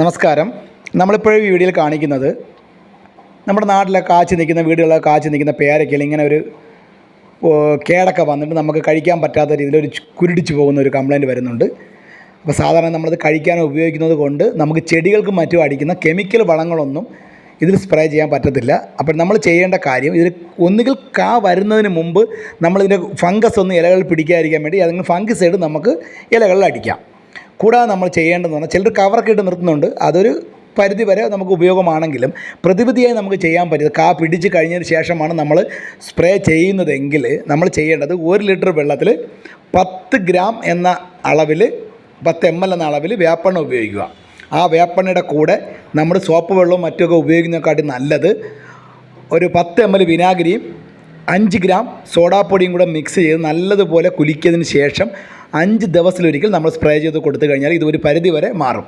നമസ്കാരം. നമ്മളിപ്പോഴും ഈ വീഡിയോയിൽ കാണിക്കുന്നത് നമ്മുടെ നാട്ടിലെ കാച്ചി നിൽക്കുന്ന വീടുകളിലൊക്കെ കാച്ചി നിൽക്കുന്ന പേരയ്ക്കയിൽ ഇങ്ങനെ ഒരു കേടൊക്കെ വന്നിട്ട് നമുക്ക് കഴിക്കാൻ പറ്റാത്ത രീതിയിൽ ഒരു കുരുടിച്ച് പോകുന്ന ഒരു കംപ്ലയിന്റ് വരുന്നുണ്ട്. അപ്പോൾ സാധാരണ നമ്മളത് കഴിക്കാൻ ഉപയോഗിക്കുന്നത് കൊണ്ട് നമുക്ക് ചെടികൾക്കും മറ്റും അടിക്കുന്ന കെമിക്കൽ വളങ്ങളൊന്നും ഇതിൽ സ്പ്രേ ചെയ്യാൻ പറ്റത്തില്ല. അപ്പോൾ നമ്മൾ ചെയ്യേണ്ട കാര്യം ഇതിൽ ഒന്നുകിൽ കാ വരുന്നതിന് മുമ്പ് നമ്മളിതിന്റെ ഫംഗസ് ഒന്ന് ഇലകളിൽ പിടിക്കാതിരിക്കാൻ വേണ്ടി ഏതെങ്കിലും ഫംഗിസൈഡ് നമുക്ക് ഇലകളിൽ അടിക്കാം. കൂടാതെ നമ്മൾ ചെയ്യേണ്ടതെന്ന് പറഞ്ഞാൽ ചിലർ കവറൊക്കെ ഇട്ട് നിർത്തുന്നുണ്ട്. അതൊരു പരിധി വരെ നമുക്ക് ഉപയോഗമാണെങ്കിലും പ്രതിവിധിയായി നമുക്ക് ചെയ്യാൻ പറ്റിയത് കാ പിടിച്ച് കഴിഞ്ഞതിന് ശേഷമാണ് നമ്മൾ സ്പ്രേ ചെയ്യുന്നതെങ്കിൽ നമ്മൾ ചെയ്യേണ്ടത് ഒരു ലിറ്റർ വെള്ളത്തിൽ പത്ത് ഗ്രാം എന്ന അളവിൽ പത്ത് എം എൽ എന്ന അളവിൽ വേപ്പെണ്ണ ഉപയോഗിക്കുക. ആ വേപ്പെണ്ണയുടെ കൂടെ നമ്മൾ സോപ്പ് വെള്ളവും മറ്റുമൊക്കെ ഉപയോഗിക്കുന്നതിനെക്കാട്ടി നല്ലത് ഒരു പത്ത് എം എൽ വിനാഗിരിയും അഞ്ച് ഗ്രാം സോഡാപ്പൊടിയും കൂടെ മിക്സ് ചെയ്ത് നല്ലതുപോലെ കുലിക്കിയതിന് ശേഷം അഞ്ച് ദിവസത്തിലൊരിക്കൽ നമ്മൾ സ്പ്രേ ചെയ്ത് കൊടുത്തു കഴിഞ്ഞാൽ ഇത് ഒരു പരിധി വരെ മാറും.